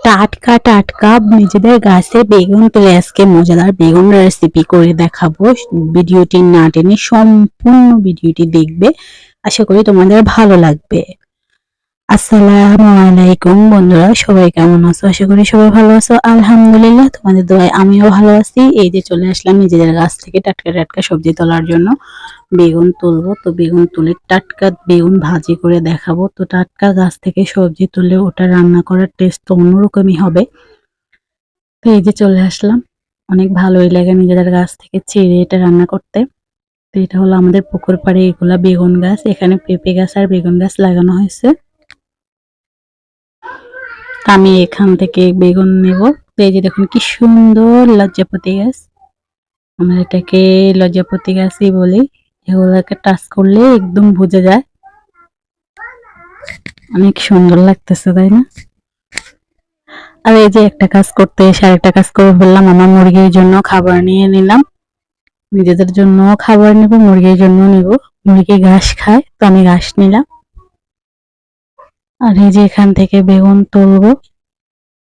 টাটকা টাটকা নিজেদের গাছে বেগুন তুলে আজকে মজাদার বেগুন রেসিপি করে দেখাবো। ভিডিওটি না টেনে সম্পূর্ণ ভিডিওটি দেখবে। আশা করি তোমাদের ভালো লাগবে। আসসালামু আলাইকুম বন্ধুরা, সবাই কেমন আছো? আশা করি সবাই ভালো আছো। আলহামদুলিল্লাহ, তোমাদের দোয়ায় আমিও ভালো আছি। এই যে চলে আসলাম নিজেদের গাছ থেকে টাটকা টাটকা সবজি তোলার জন্য। বেগুন তুলবো, তো বেগুন তুলে টাটকা বেগুন ভাজি করে দেখাবো। তো টাটকা গাছ থেকে সবজি তুলে ওটা রান্না করার টেস্ট তো অন্যরকমই হবে। তো এই যে চলে আসলাম। অনেক ভালোই লাগে নিজেদের গাছ থেকে ছিঁড়ে এটা রান্না করতে। তো এটা হলো আমাদের পুকুর পাড়ে এগুলা বেগুন গাছ। এখানে পেঁপে গাছ আর বেগুন গাছ লাগানো হয়েছে। আমি এখান থেকে বেগুন নেব। এই যে দেখুন, কি সুন্দর লজ্জাপতি গাছ। আমরা এটাকে লজ্জাপতি গাছই বলি। এগুলোকে টাচ করলে একদম বুঝে যায়। অনেক সুন্দর লাগতেছে, তাই না? আর এই যে একটা কাজ করতে এসে আরেকটা কাজ করে ফেললাম। আমার মুরগির জন্য খাবার নিয়ে নিলাম। নিজেদের জন্য খাবার নেব, মুরগির জন্য নেব। মুরগি ঘাস খায়, তো আমি ঘাস নিলাম। আর এই যে এখান থেকে বেগুন তুলবো।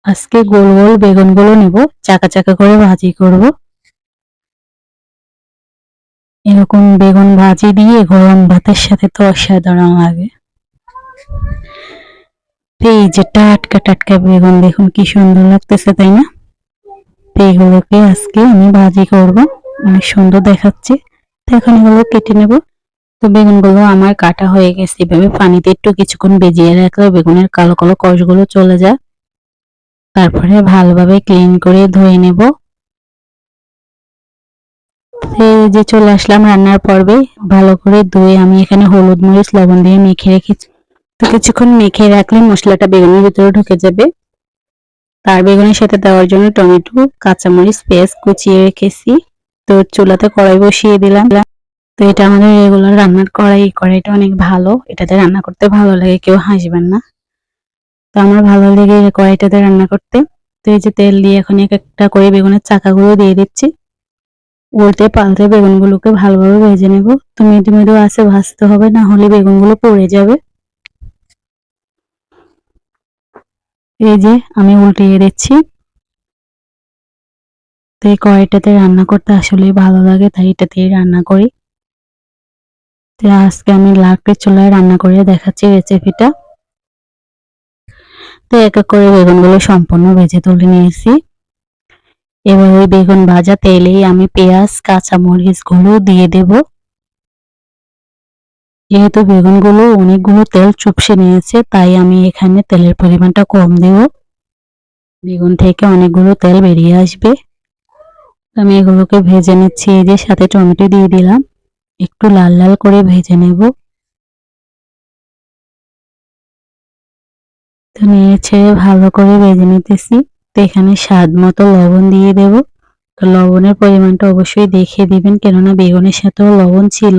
আজকে গোল গোল বেগুনগুলো নেব, চাকা চাকা করে ভাজি করব। এরকম বেগুন ভাজি দিয়ে গরম ভাতের সাথে তো অসাধারণ লাগে। এই যে টাটকা টাটকা বেগুন, দেখুন কি সুন্দর লাগতেছে, তাই না? এইগুলোকে আজকে আমি ভাজি করব। অনেক সুন্দর দেখাচ্ছে। তো এখন এগুলো কেটে নেব। তো বেগুনগুলো আমার কাটা হয়ে গেছে। এভাবে পানিতে একটু কিছুক্ষণ বেজিয়ে রাখলে বেগুনের কালো কালো কষগুলো চলে যায়। তারপরে ভালোভাবে ক্লিন করে ধুয়ে নেব। যে চলে আসলাম রান্নার পর্বে। ভালো করে ধুয়ে আমি এখানে হলুদ মরিচ, লবণ দিয়ে মেখে রেখেছি। তো কিছুক্ষণ মেখে রাখলে মশলাটা বেগুনের ভিতরে ঢুকে যাবে। তার বেগুনের সাথে দেওয়ার জন্য টমেটো, কাঁচামরিচ, পেঁয়াজ কুচিয়ে রেখেছি। তো চুলাতে কড়াই বসিয়ে দিলাম। তো এটা আমাদের রেগুলার রান্নার কড়াই কড়াইটা অনেক ভালো। এটাতে রান্না করতে ভালো লাগে, কেউ হাসবেন না। তো আমার ভালো লেগে কড়াইটাতে রান্না করতে। তো এই যে তেল দিয়ে এখন এক একটা করে বেগুনের চাকাগুলো দিয়ে দিচ্ছি। উল্টে পাল্টে বেগুনগুলোকে ভালোভাবে ভেজে নেব। তো মেদু মেদু আছে, ভাজতে হবে, না হলে বেগুনগুলো পড়ে যাবে। এই যে আমি উল্টিয়ে দিচ্ছি। তো এই কড়াইটাতে রান্না করতে আসলেই ভালো লাগে, তাই এটাতেই রান্না করি। তো আজকে আমি লাকড়ির চুলায় রান্না করে দেখাচ্ছি রেসিপিটা তো এক এক করে বেগুনগুলো সম্পূর্ণ ভেজে তুলে নিয়েছি। এবার ওই বেগুন ভাজা তেলেই আমি পেঁয়াজ, কাঁচামরিচগুলো দিয়ে দেব। যেহেতু বেগুনগুলো অনেকগুলো তেল চুপসে নিয়েছে, তাই আমি এখানে তেলের পরিমাণটা কম দেব। বেগুন থেকে অনেকগুলো তেল বেরিয়ে আসবে। আমি এগুলোকে ভেজে নিচ্ছি, এই যে সাথে টমেটো দিয়ে দিলাম। একটু লাল লাল করে ভেজে নেব। তো নিয়ে ছেড়ে ভালো করে ভেজে নিতেছি। তো এখানে স্বাদ মতো লবণ দিয়ে দেব। তো লবণের পরিমাণটা অবশ্যই দেখে দিবেন, কেননা বেগুনের সাথেও লবণ ছিল।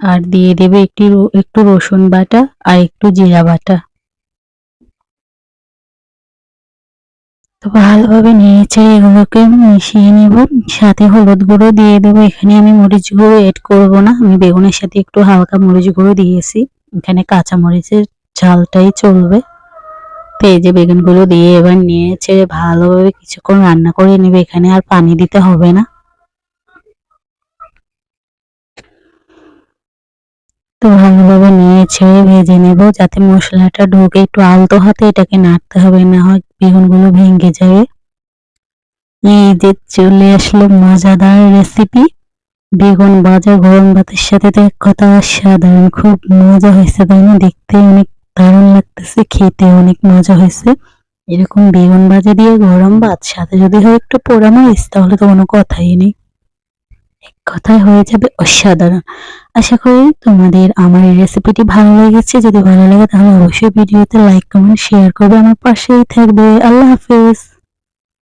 আর দিয়ে দেবে একটি একটু রসুন বাটা আর একটু জিরা বাটা। তো ভালোভাবে নিয়েছে এগুলোকে মিশিয়ে নেব। সাথে হলুদ গুঁড়ো দিয়ে দেবো। এখানে আমি মরিচ গুঁড়ো এড করব না। আমি বেগুনের সাথে একটু হালকা মরিচ গুঁড়ো দিয়েছি। এখানে কাঁচা মরিচের ঝালটাই চলবে। তো এই যে বেগুনগুলো দিয়ে এবার নিয়েছে ভালোভাবে কিছুক্ষণ রান্না করে নেবে। এখানে আর পানি দিতে হবে না। তো ভালোভাবে নিয়ে ছেড়ে ভেজে নেব যাতে মশলাটা ঢোকে একটু আলতো হাতে, এটাকে নাড়তে হবে, না হয় বেগুনগুলো ভেঙে যাবে। এই যে চলে আসলো মজাদার রেসিপি বেগুন ভাজা, গরম ভাতের সাথে তো এক কথা অসাধারণ, খুব মজা হয়েছে, তাই না? দেখতে অনেক দারুণ লাগতেছে, খেতে অনেক মজা হয়েছে। এরকম বেগুন ভাজা দিয়ে গরম ভাত, সাথে যদি হয় একটু পোড়া মরিচ তাহলে তো কোনো কথাই নেই। এক কথায় হয়ে যাবে অসাধারণ। আশা করি তোমাদের আমার এই রেসিপিটি ভালো লেগেছে। যদি ভালো লাগে তাহলে অবশ্যই ভিডিওতে লাইক কমেন্ট শেয়ার করবে। আমার পাশেই থাকবে। আল্লাহ হাফেজ।